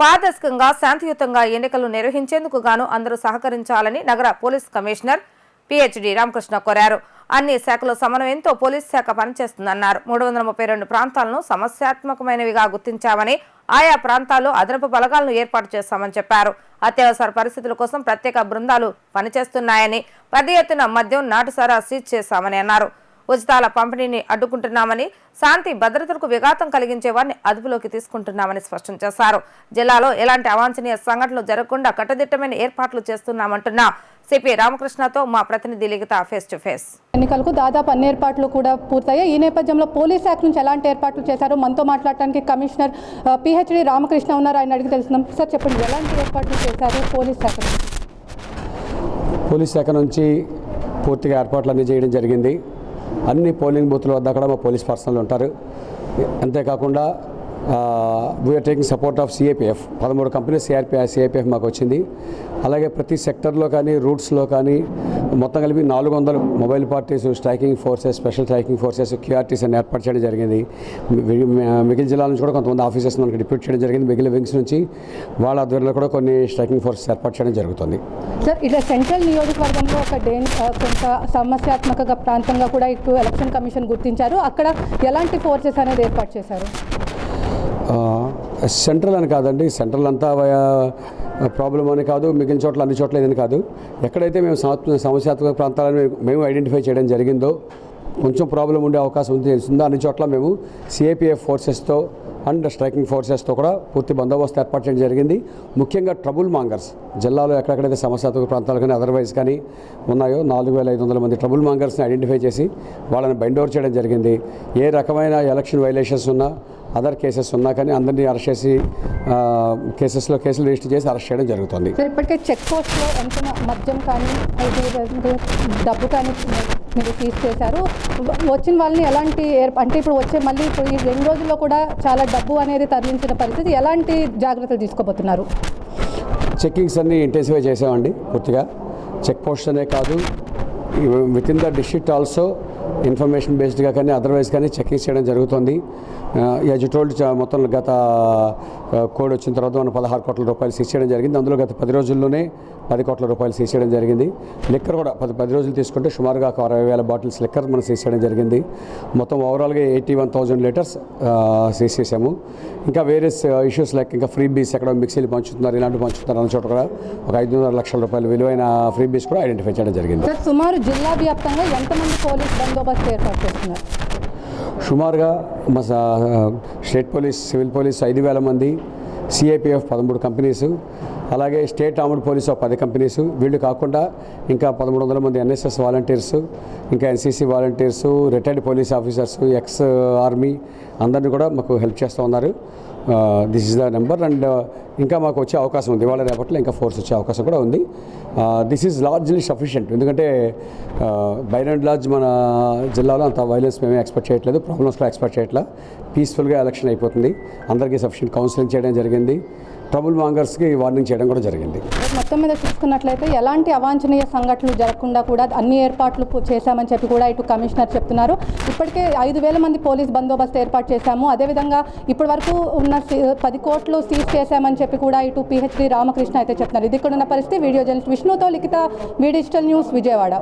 పారదర్శకంగా శాంతియుతంగా ఎన్నికలు నిర్వహించేందుకు గాను అందరూ సహకరించాలని నగర పోలీస్ కమిషనర్ పిహెచ్డి రామకృష్ణ కోరారు. అన్ని శాఖల సమన్వయంతో పోలీస్ శాఖ పనిచేస్తుందన్నారు. మూడు వందల ముప్పై రెండు ప్రాంతాలను సమస్యాత్మకమైనవిగా గుర్తించామని ఆయా ప్రాంతాల్లో అదనపు బలగాలను ఏర్పాటు చేస్తామని చెప్పారు. అత్యవసర పరిస్థితుల కోసం ప్రత్యేక బృందాలు పనిచేస్తున్నాయని పెద్ద ఎత్తున మద్యం నాటుసారా సీజ్ చేశామని అన్నారు. ఉచితాల పంపిణీని అడ్డుకుంటున్నామని శాంతి భద్రతలకు విఘాతం కలిగించే వారిని అదుపులోకి తీసుకుంటున్నామని స్పష్టం చేశారు. జిల్లాలో ఎలాంటి అవాంఛనీయ సంఘటనలు జరగకుండా కట్టుదిట్టమైన ఏర్పాట్లు చేస్తున్నామంటున్న సిపి రామకృష్ణతో మా ప్రతినిధి లిఖిత ఫేస్ టు ఫేస్. ఎన్నికలకు దాదాపు అన్ని ఏర్పాట్లు కూడా పూర్తయ్యాయి. ఈ నేపథ్యంలో పోలీస్ శాఖ నుంచి ఎలాంటి ఏర్పాట్లు చేశారు? మనతో మాట్లాడటానికి కమిషనర్ పిహెచ్డి రామకృష్ణ ఉన్నారు. ఆయన అడిగి తెలుసుకుందాం. సార్ చెప్పండి ఎలాంటి ఏర్పాట్లు చేశారు పోలీస్ శాఖ? పోలీస్ శాఖ నుంచి పూర్తిగా ఏర్పాట్లన్నీ చేయడం జరిగింది. అన్ని పోలింగ్ బూత్ల వద్ద కూడా మా పోలీస్ పర్సనల్ ఉంటారు. అంతేకాకుండా we are taking support of CAPF పదమూడు కంపెనీస్ సిఆర్పి సిఐపిఎఫ్ మాకు వచ్చింది. అలాగే ప్రతి సెక్టర్లో కానీ రూట్స్లో కానీ మొత్తం కలిపి నాలుగు వందలు mobile parties striking forces special striking forces QRTs అని ఏర్పాటు చేయడం జరిగింది. మిగిలిన జిల్లాల నుంచి కూడా కొంతమంది ఆఫీసర్స్ మనకి డిప్యూట్ చేయడం జరిగింది. మిగిలిన వింగ్స్ నుంచి వాళ్ళ ఆధ్వర్యంలో కూడా కొన్ని స్ట్రైకింగ్ ఫోర్సెస్ ఏర్పాటు చేయడం జరుగుతుంది. సార్ ఇట్లా సెంట్రల్ నియోజకవర్గంలో ఒక డే కొంత సమస్యాత్మక ప్రాంతంగా కూడా ఇటు ఎలక్షన్ కమిషన్ గుర్తించారు. అక్కడ ఎలాంటి ఫోర్సెస్ అనేది ఏర్పాటు చేశారు? సెంట్రల్ అని కాదండి సెంట్రల్ అంతా ప్రాబ్లం అని కాదు మిగిలిన చోట్ల అన్ని చోట్ల ఏదని కాదు. ఎక్కడైతే మేము సమస్యాత్మక ప్రాంతాలను మేము ఐడెంటిఫై చేయడం జరిగిందో కొంచెం ప్రాబ్లం ఉండే అవకాశం ఉంది తెలిసిందో అన్ని చోట్ల మేము సిఏపిఎఫ్ ఫోర్సెస్తో అండ్ స్ట్రైకింగ్ ఫోర్సెస్తో కూడా పూర్తి బందోబస్తు ఏర్పాటు చేయడం జరిగింది. ముఖ్యంగా ట్రబుల్ మాంగర్స్ జిల్లాలో ఎక్కడెక్కడైతే సమస్యాత్మక ప్రాంతాలు కానీ అదర్వైజ్ కానీ ఉన్నాయో నాలుగు వేల ఐదు వందల మంది ట్రబుల్ మాంగర్స్ని ఐడెంటిఫై చేసి వాళ్ళని బైండ్ చేయడం జరిగింది. ఏ రకమైన ఎలక్షన్ వైలేషన్స్ ఉన్నా అదర్ కేసెస్ ఉన్నా కానీ అందరినీ అరెస్ట్ చేసి కేసెస్లో కేసులు రిజిస్టర్ చేసి అరెస్ట్ చేయడం జరుగుతుంది. ఇప్పటికే చెక్ పోస్ట్లో ఎంత మద్యం కానీ డబ్బు కానీ మీరు సీజ్ చేశారు వచ్చిన వాళ్ళని ఎలాంటి అంటే ఇప్పుడు వచ్చే మళ్ళీ ఇప్పుడు ఈ రెండు రోజుల్లో కూడా చాలా డబ్బు అనేది తరలించిన పరిస్థితి. ఎలాంటి జాగ్రత్తలు తీసుకోబోతున్నారు? చెక్కింగ్స్ అన్నీ ఇంటెన్సిఫై చేసామండి పూర్తిగా. చెక్ పోస్ట్ అనే కాదు. With in the district also information బేస్డ్గా కానీ అదర్వైజ్ కానీ చెకింగ్ చేయడం జరుగుతుంది. యాజ్ టోల్డ్ మొత్తం గత కోడ్ వచ్చిన తర్వాత మనం పదహారు కోట్ల రూపాయలు సీజ్ చేయడం జరిగింది. అందులో గత పది రోజుల్లోనే పది కోట్ల రూపాయలు సీజ్ చేయడం జరిగింది. లిక్కర్ కూడా పది పది రోజులు తీసుకుంటే సుమారుగా ఒక అరవై వేల బాటిల్స్ లిక్కర్ మనం సీజ్ చేయడం జరిగింది. మొత్తం ఓవరాల్గా eighty one thousand litres seize చేసాము ఇంకా వేరే ఇష్యూస్ లైక్ ఇంకా ఫ్రీ బీస్ ఎక్కడ మిక్సీలు పంచుతున్నారు ఇలాంటివి పంచుతున్నారు అన్న చోట కూడా ఒక ఐదున్నర లక్షల రూపాయలు విలువైన ఫ్రీ బీస్ కూడా ఐడెంటిఫై చేయడం జరిగింది. సుమారు జిల్లా వ్యాప్తంగా ఎంతమంది పోలీస్ బందోబస్తు ఏర్పాటు చేస్తున్నారు సుమారుగా మా స్టేట్ పోలీస్ సివిల్ పోలీస్ ఐదు వేల మంది సిఐపిఎఫ్ పదమూడు కంపెనీస్ అలాగే స్టేట్ ఆర్మ్డ్ పోలీస్ ఒక పది కంపెనీస్ వీళ్ళు కాకుండా ఇంకా పదమూడు వందల మంది ఎన్ఎస్ఎస్ వాలంటీర్స్ ఇంకా NCC volunteers retired police officers ex army అందరినీ కూడా మాకు హెల్ప్ చేస్తూ ఉన్నారు. This is the number and ఇంకా మాకు వచ్చే అవకాశం ఉంది. ఇవాళ రేపట్లో ఇంకా ఫోర్స్ వచ్చే అవకాశం కూడా ఉంది. దిస్ ఈజ్ లార్జ్లీ సఫిషియంట్ ఎందుకంటే బై అండ్ లార్జ్ మన జిల్లాలో అంత వైలెన్స్ మేమే ఎక్స్పెక్ట్ చేయట్లేదు. ప్రాబ్లమ్స్లో ఎక్స్పెక్ట్ చేయట్లేదు పీస్ఫుల్గా ఎలక్షన్ అయిపోతుంది. అందరికీ సఫిషియంట్ కౌన్సిలింగ్ చేయడం జరిగింది. ట్రబుల్ మాంగర్స్కి వార్నింగ్ చేయడం కూడా జరిగింది. మొత్తం మీద చూసుకున్నట్లయితే ఎలాంటి అవాంఛనీయ సంఘటనలు జరగకుండా కూడా అన్ని ఏర్పాట్లు చేశామని చెప్పి కూడా ఇటు కమిషనర్ చెప్తున్నారు. ఇప్పటికే ఐదు వేల మంది పోలీస్ బందోబస్తు ఏర్పాటు చేశాము. అదేవిధంగా ఇప్పటి వరకు ఉన్న పది కోట్లు సీజ్ చేశామని చెప్పి కూడా ఇటు పిహెచ్డి రామకృష్ణ అయితే చెప్తున్నారు. ఇది ఇక్కడ ఉన్న పరిస్థితి. వీడియో జర్నలిస్ట్ విష్ణుతో లిఖిత మీ డిజిటల్ న్యూస్ విజయవాడ.